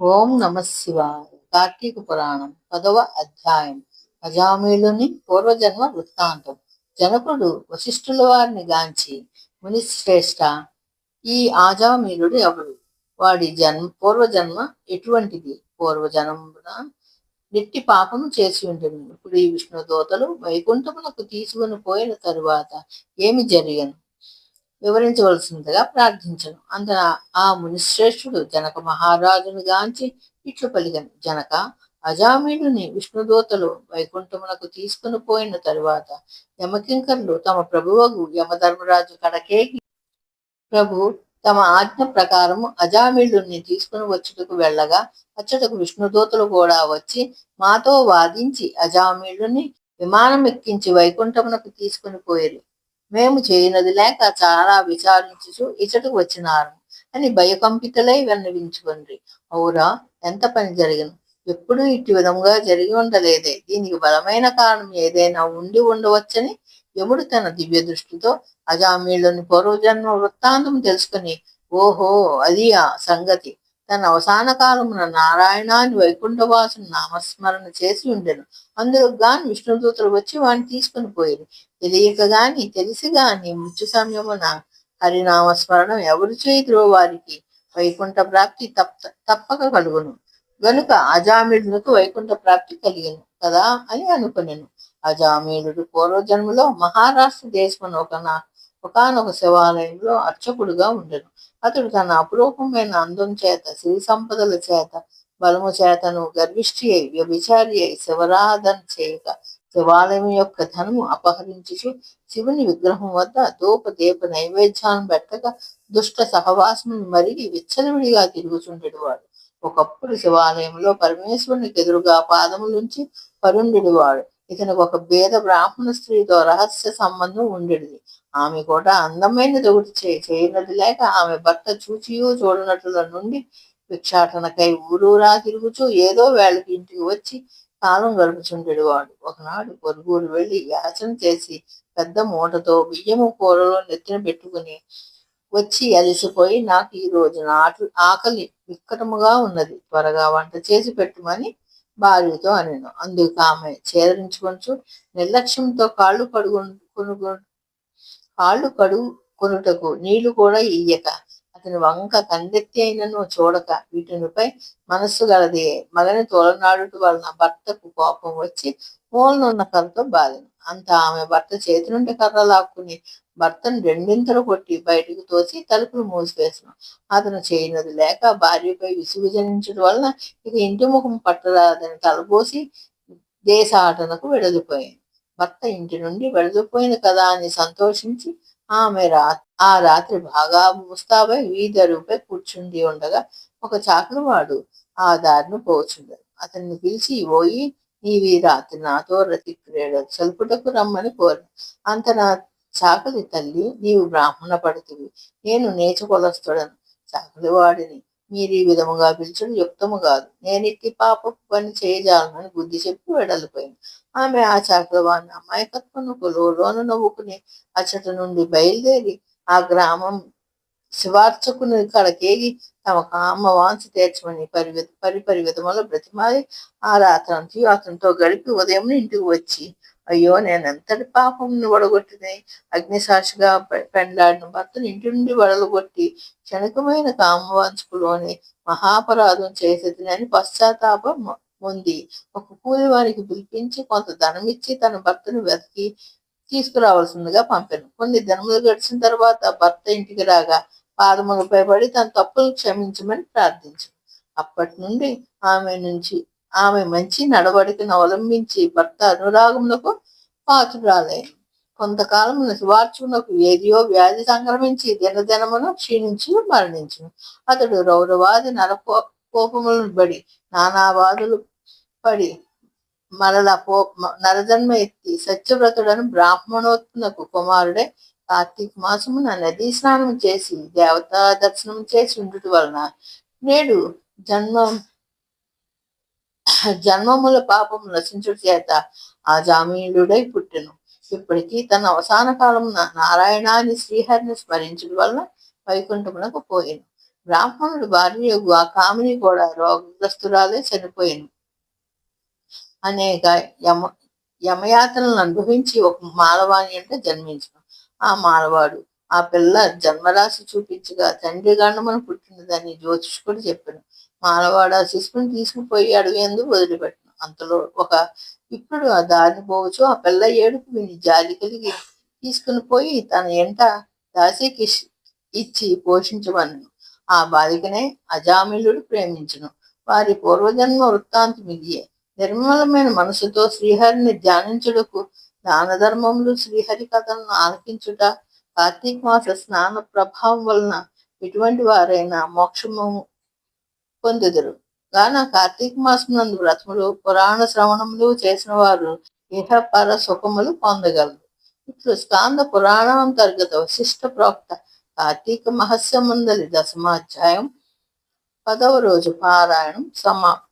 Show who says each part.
Speaker 1: ఓం నమ శివాయ. కార్తీక పురాణం పదవ అధ్యాయం. అజామీలుని పూర్వజన్మ వృత్తాంతం. జనకుడు వశిష్ఠుల వారిని గాంచి మునిశ్రేష్ట ఈ ఆజామీలుడు ఎవడు వాడి జన్మ పూర్వజన్మ ఎటువంటిది? పూర్వజన్మన నెట్టి పాపము చేసి ఉంటుంది ఇప్పుడు ఈ విష్ణు దోతలు వైకుంఠమునకు తీసుకుని పోయిన తరువాత ఏమి జరిగను? వివరించవలసిందిగా ప్రార్థించను. అందున ఆ మునిశ్రేష్ఠుడు జనక మహారాజును గాంచి ఇట్లు పలికను. జనక అజామీయుని విష్ణుదూతలు వైకుంఠమునకు తీసుకుని పోయిన తరువాత యమకింకర్లు తమ ప్రభువగు యమధర్మరాజు కడకేకి ప్రభు తమ ఆజ్ఞ ప్రకారం అజామిళుణ్ణి తీసుకుని వచ్చుటకు వెళ్ళగా అచ్చటకు విష్ణుదూతలు కూడా వచ్చి మాతో వాదించి అజామిళుని విమానం ఎక్కించి వైకుంఠమునకు తీసుకుని పోయారు. మేము చేయనది లేక చాలా విచారించుచు ఇచ్చటకు వచ్చినారు. అని భయకంపితులై విన్నవించుకుండ్రి. అవురా ఎంత పని జరిగిన? ఎప్పుడు ఇటు విధంగా జరిగి ఉండలేదే. దీనికి బలమైన కారణం ఏదైనా ఉండి ఉండవచ్చని యముడు తన దివ్య దృష్టితో అజామీళ్ళని పూర్వజన్మ వృత్తాంతం తెలుసుకుని ఓహో అది ఆ సంగతి. తన అవసాన కాలమున నారాయణాన్ని వైకుంఠవాసుని నామస్మరణ చేసి ఉండెను. అందులో గాని విష్ణుదూతలు వచ్చి వాడిని తీసుకుని పోయారు. తెలియక గాని తెలిసి గాని మృత్యు సమయమున హరినామస్మరణం ఎవరు చేయుదురో వారికి వైకుంఠ ప్రాప్తి తప్ప తప్పక కలుగును. గనుక అజామిడులకు వైకుంఠ ప్రాప్తి కలిగను కదా అని అనుకునేను. అజామీలుడు పూర్వజన్మలో మహారాష్ట్ర దేశమున ఒక ఒకనొక శివాలయంలో అర్చకుడుగా ఉండను. అతడు తన అపురూపమైన అందం చేత సిరి సంపదల చేత బలము చేతను గర్విష్ఠి అయి వ్యభిచారి అయి శివరాధన చేయక శివాలయం యొక్క ధనము అపహరించుచు శివుని విగ్రహం వద్ద దూప దీప నైవేద్యాలను పెట్టక దుష్ట సహవాసం మరిగి విచ్చలవిడిగా తిరుగుచుండెడు వాడు ఒకప్పుడు శివాలయంలో పరమేశ్వరునికి ఎదురుగా పాదములుంచి పరుండెడు ఇతనికి ఒక భేద బ్రాహ్మణ స్త్రీతో రహస్య సంబంధం ఉండేది. ఆమె కూడా అందమైన ఒకటి చేయనది లేక ఆమె భర్త చూచియూ చూడనట్ల నుండి భిక్షాటనకై ఊరూరా తిరుగుచూ ఏదో వేళకి ఇంటికి వచ్చి కాలం గడుపుచుండేడు వాడు. ఒకనాడు పొరుగురు వెళ్ళి యాచన చేసి పెద్ద మూటతో బియ్యము కూరలో నెత్తిన పెట్టుకుని వచ్చి అలిసిపోయి నాకు ఈ రోజున ఆకలి విక్కటముగా ఉన్నది. త్వరగా వంట చేసి పెట్టుమని భార్యతో అనేను. అందుకు ఆమె చేదరించుకొంచు నిర్లక్ష్యంతో కాళ్ళు కడుగు కాళ్ళు కడుగు కొనుటకు నీళ్ళు కూడా ఇయ్యక. అతని వంక కందెత్తి అయినను చూడక వీటినిపై మనస్సు గలది. మదని తోలనాడుట వలన భర్తకు కోపం వచ్చి మూలనున్న కలతో బాధను. అంత ఆమె భర్త చేతి నుండి కర్ర లాక్కుని భర్తను రెండింతలు కొట్టి బయటకు తోసి తలుపులు మూసివేసిన. అతను చేయనది లేక భార్యపై విసుగు జనించడం వలన ఇక ఇంటి ముఖం పట్టరాదని తలపోసి దేశాటనకు వెడలిపోయింది భర్త ఇంటి నుండి వెడలిపోయిన కదా అని సంతోషించి ఆమె రా ఆ రాత్రి బాగా ముస్తాబై వీధరుపై కూర్చుండి ఉండగా ఒక చాకలి వాడు ఆ దారిని పోచుండదు అతన్ని పిలిచి పోయి నీవి రాత్రి నాతో రతి క్రీడ రమ్మని కోరు. అంత నా చాకలి తల్లి నీవు బ్రాహ్మణ పడుతుంది నేను నేచ కొలస్తుడను. చాకలి వాడిని మీరు ఈ విధముగా పిలిచడం యుక్తము కాదు. నేను ఇట్టి పాప పని చేయజాలనని బుద్ధి చెప్పి వెడలిపోయింది ఆమె ఆ చాకలవాణి అమాయకత్వను లోన నవ్వుకుని అచ్చట నుండి బయలుదేరి ఆ గ్రామం శివార్చకుని కడకేగి తమ కామ వాంఛ తీర్చమని పరి పరిపరి విధములో బ్రతిమాలి. ఆ రాత్రంతి అతనితో గడిపి ఉదయం ఇంటికి వచ్చి అయ్యో నేను ఎంతటి పాపం వడగొట్టినై. అగ్నిసాక్షిగా పెండ్లాడిన భర్తను ఇంటి నుండి వడలగొట్టి క్షణికమైన కామవాంఛకులోని మహాపరాధం చేసేదని పశ్చాత్తాపం ఉంది. ఒక కూలి వారికి పిలిపించి కొంత ధనం ఇచ్చి తన భర్తను వెతికి తీసుకురావాల్సిందిగా పంపాను. కొన్ని దినములు గడిచిన తర్వాత భర్త ఇంటికి రాగా పాదములపై పడి తన తప్పులు క్షమించమని ప్రార్థించు. అప్పటి నుండి ఆమె నుంచి ఆమె మంచి నడవడికను అవలంబించి భర్త అనురాగములకు పాత్రురాలే. కొంతకాలం శివార్చునకు ఏదియో వ్యాధి సంక్రమించి దినదినమును క్షీణించి మరణించును అతడు రౌరవాది నరకో కోపములను బడి నానావాదులు పడి మరల పో నరజన్మ ఎత్తి సత్యవ్రతుడను బ్రాహ్మణోత్నకు కుమారుడే. కార్తీక మాసమున నదీ స్నానం చేసి దేవతా దర్శనం చేసి ఉండుట వలన నేడు జన్మ జన్మముల పాపం నశించుట చేత ఆ జామీనుడై పుట్టెను. ఇప్పటికీ తన అవసాన కాలం నారాయణాన్ని శ్రీహరిని స్మరించడం వలన వైకుంఠమునకు పోయాను. బ్రాహ్మణుడు భార్య ఆ కామిని కూడా రోగగ్రస్తురాలే చనిపోయాను. అనేక యమ యమయాతలను అనుభవించి ఒక మానవాణి అంటే జన్మించను. ఆ మానవాడు ఆ పిల్ల జన్మరాశి చూపించగా తండ్రి గండమని పుట్టినదని జ్యోతిష్కుడు చెప్పాను మానవాడు ఆ శిశువుని తీసుకుపోయి అడవి ఎందుకు వదిలిపెట్టను? అంతలో ఒక ఇప్పుడు ఆ దారిని పోవచ్చు. ఆ పిల్ల ఏడుపు విని జాలి కలిగి తీసుకుని పోయి తన ఎంట దాసికి ఇచ్చి పోషించమను ఆ బాలికనే అజామిలుడు ప్రేమించును. వారి పూర్వజన్మ వృత్తాంతం ఇదియే నిర్మలమైన మనసుతో శ్రీహరిని ధ్యానించుటకు దాన ధర్మములు శ్రీహరి కథలను ఆలకించుట కార్తీక మాస స్నాన ప్రభావం వలన ఎటువంటి వారైనా మోక్షము పొందుదురు. గాన కార్తీక మాసం నందు వ్రతములు పురాణ శ్రవణములు చేసిన వారు ఇహ పర సుఖములు పొందగలరు. ఇట్లు స్కాంద పురాణం అంతర్గత వశిష్ట ప్రోక్త కార్తీక మహస్యమందలి దశమాధ్యాయం పదవ రోజు పారాయణం సమాప్తం.